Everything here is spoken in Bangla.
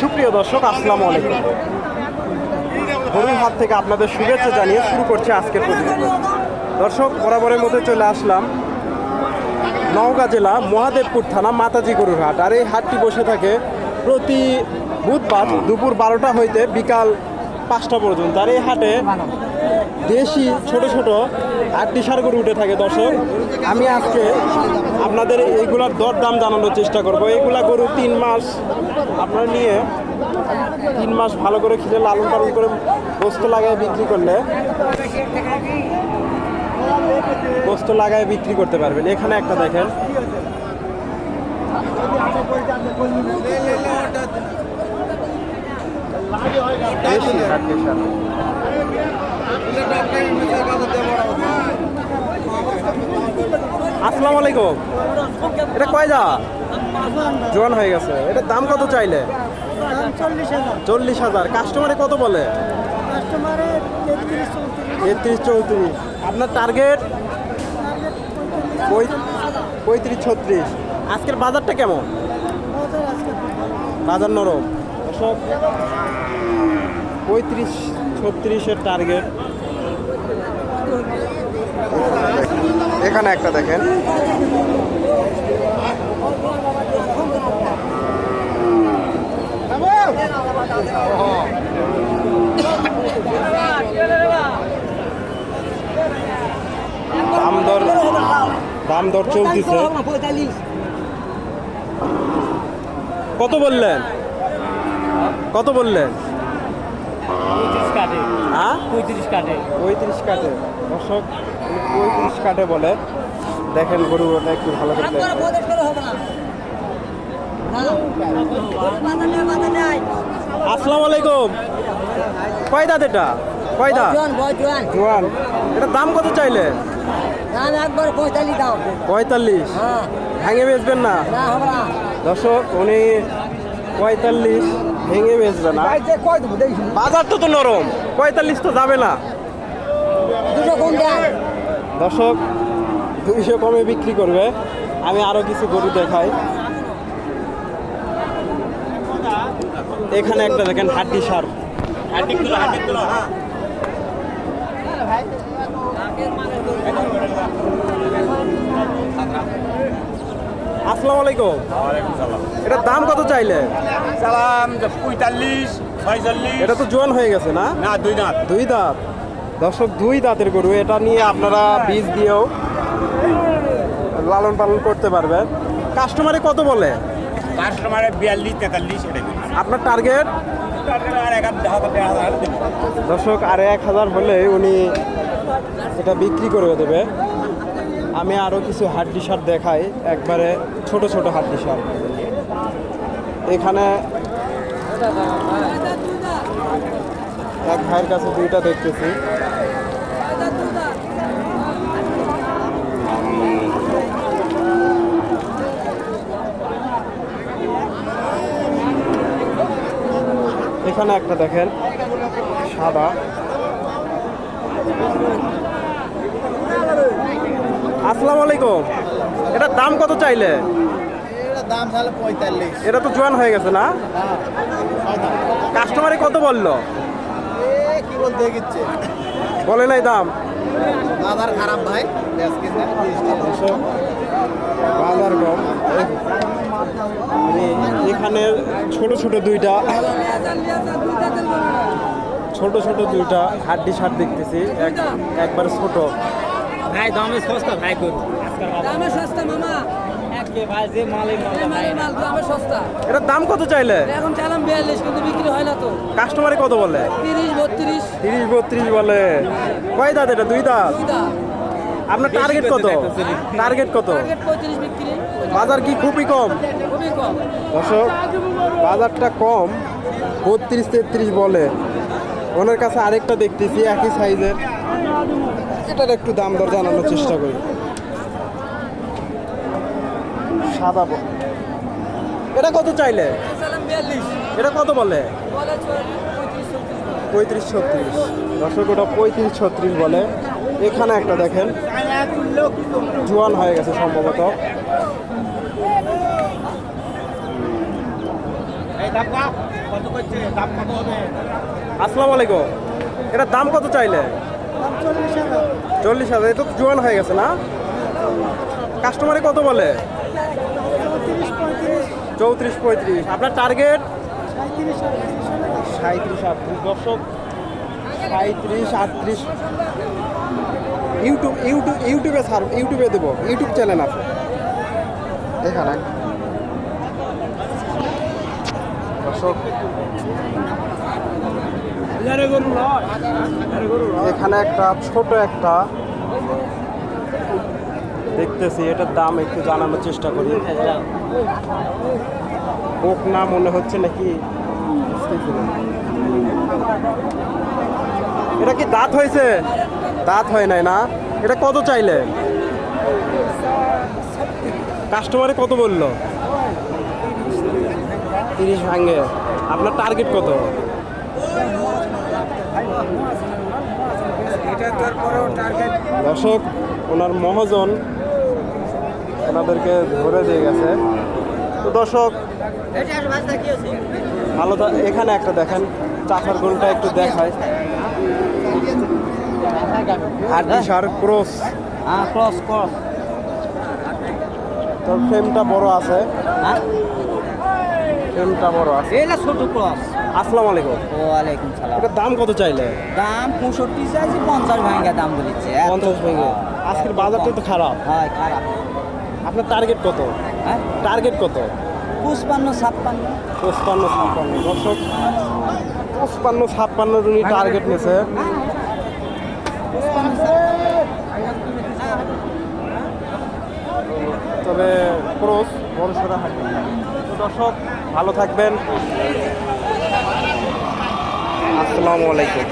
সুপ্রিয় দর্শক, আসসালামু আলাইকুম। গরুর হাত থেকে আপনাদের শুভেচ্ছা জানিয়ে শুরু করছে আজকের প্রতিবেদন। দর্শক, বরাবরের মধ্যে চলে আসলাম নওগাঁ জেলা মহাদেবপুর থানা মাতাজি গরুর হাট। আর এই হাটটি বসে থাকে প্রতি বুধবার দুপুর বারোটা হইতে বিকাল পাঁচটা পর্যন্ত। আর এই হাটে দেশি ছোট ছোট আটটি সার গরু উঠে থাকে, দর্শক। আমি আজকে আপনাদের এইগুলার দর দাম জানানোর চেষ্টা করব। এইগুলা গরু তিন মাস আপনারা নিয়ে তিন মাস ভালো করে খিলে লালন পালন করে বস্তু লাগায় বিক্রি করলে বস্তু লাগায় বিক্রি করতে পারবেন। এখানে একটা দেখেন। দেশি। আসসালামু আলাইকুম। এটা কয় যা? জোয়ান হয়ে গেছে। এটার দাম কত চাইলে? চল্লিশ হাজার। কাস্টমারে কত বলে? তেত্রিশ চৌত্রিশ। আপনার টার্গেট? পঁয়ত্রিশ, ছত্রিশ। আজকের বাজারটা কেমন? বাজার নরম। সব পঁয়ত্রিশ, ছত্রিশের টার্গেট। এখানে একটা দেখেন। দাম দর দাম দর চলতেছে। কত বললেন? কত বললেন? পঁয়ত্রিশ কাটে হ্যাঁ? পঁয়ত্রিশ কাটে পঁয়ত্রিশ কাটে দর্শক উনি কাটে বলে। দেখেন গরু ওটা একটু ভালো করে দেখেন। আসসালামু আলাইকুম। কয় দাঁত এটা? কয় দাঁত? জোয়ান এটা দাম কত চাইলে? দাম একবার পঁয়তাল্লিশ দাম পঁয়তাল্লিশ? হ্যাঁ। ভেঙে বেচবেন না? না হবে না। দর্শক উনি পঁয়তাল্লিশ ভেঙে বেচবে না। কয় দেখি। বাজার তো তো নরম। পঁয়তাল্লিশ তো যাবে না। দুটো কম দেন। দর্শক দুইশো কমে বিক্রি করবে। আমি আরও কিছু গরু দেখাই। এখানে একটা দেখেন হাড্ডি সার। আসসালামু আলাইকুম এটার দাম কত চাইলে? সালাম পঁয়তাল্লিশ ছয়চল্লিশ। এটা তো জোয়ান হয়ে গেছে না? না দুই দাঁত। দুই দাঁত। দর্শক দুই দাঁতের গরু। এটা নিয়ে আপনারা বীজ দিয়েও লালন পালন করতে পারবেন। কাস্টমারে কত বলে? কাস্টমারে বিয়াল্লিশ তেতাল্লিশ আপনার টার্গেট? আর এক হাজার হাজার দেবে। দর্শক আর এক হাজার হলে উনি এটা বিক্রি করে দেবে। আমি আরও কিছু হাড্ডি সার দেখাই। একবারে ছোট ছোট হাড্ডি সার। এখানে এক ভাইয়ের কাছে দুইটা দেখতেছি। এখানে একটা দেখেন সাদা। আসসালামু আলাইকুম। এটার দাম কত চাইলে? দাম পঁয়তাল্লিশ। এটা তো জোয়ান হয়ে গেছে না? কাস্টমারে কত বলল? কি বলতে দেখিচ্ছে বলে নাই দাম? বাজার খারাপ ভাই। বাজার কম। আমি এখানে ছোট ছোট দুইটা ছোট ছোট দুইটা হাড্ডি সার দেখতেছি। এক একবার ছোট। ভাই দামে সস্তা ভাই করু দামে সস্তা মামা। এটার দাম কত চাইলে? এখন চালাম বিয়াল্লিশ কিন্তু বিক্রি হয় না তো। কাস্টমারে কত বলে? তিরিশ বত্রিশ। তিরিশ বত্রিশ বলে। কয় দাঁত এটা? দুই দাঁত? আপনার টার্গেট কত? টার্গেট কত? বাজার কি খুবই কম? খুবই কম। দর্শক বাজারটা কম বত্রিশ তেত্রিশ বলে। ওনার কাছে আরেকটা দেখতেছি একই সাইজের এটার একটু দাম দর জানানোর চেষ্টা করি। সাদা এটা কত চাইলে? এটা কত বলে? পঁয়ত্রিশ ছত্রিশ। দর্শক ওটা পঁয়ত্রিশ ছত্রিশ বলে। এখানে একটা দেখেন। জোয়ান হয়ে গেছে সম্ভবত। আসসালামু আলাইকুম। এটার দাম কত চাইলে? চল্লিশ হাজার। এটা তো জোয়ান হয়ে গেছে না? কাস্টমারে কত বলে? চৌত্রিশ পঁয়ত্রিশ। আপনার টার্গেট সাঁত্রিশ আটত্রিশ দর্শক। সাঁত্রিশ আটত্রিশ। ইউটিউব ইউটিউব ইউটিউবে ছাড় ইউটিউবে দেবো। ইউটিউব চ্যানেল আছে। এখানে দর্শক। এখানে একটা ছোট একটা দেখতেছি এটার দাম একটু জানানোর চেষ্টা করি। বোক না মনে হচ্ছে নাকি এটা কি দাঁত হয়েছে? দাঁত হয় নাই না? এটা কত চাইলে? কাস্টমারে কত বলল? তিরিশ ভাঙে। আপনার টার্গেট কত? দর্শক ওনার মহাজন ওনাদেরকে ধরে দিয়ে গেছে। তো দর্শক ভালো এখানে একটা দেখেন চাষার গরুটা একটু দেখায় আর বিশার ক্রস। হ্যাঁ ক্রস ক্রস। তোর ফ্রেমটা বড় আছে। হ্যাঁ? ফ্রেমটা বড় আছে। এটা ছোট ক্রস। আসসালামু আলাইকুম। ওয়ালাইকুম সালাম। এটার দাম কত চাইলে? দাম পঁয়ষট্টি চাইছি পঞ্চাশ ভাঙ্গা দাম বলেছে। পঞ্চাশ ভেঙে আজকের বাজারটা তো খারাপ। হয় খারাপ। আপনার টার্গেট কত? হ্যাঁ? টার্গেট কত? পুষ্পান্ন ছাপ্পান্ন। পঁচপান্ন ছাপ্পান্ন। দর্শক পঁচপান্ন ছাপ্পান্ন উনি টার্গেট নিয়েছে তবে ক্রস বড় সড়া হাঁটি। তো দর্শক ভালো থাকবেন। আসসালামু আলাইকুম।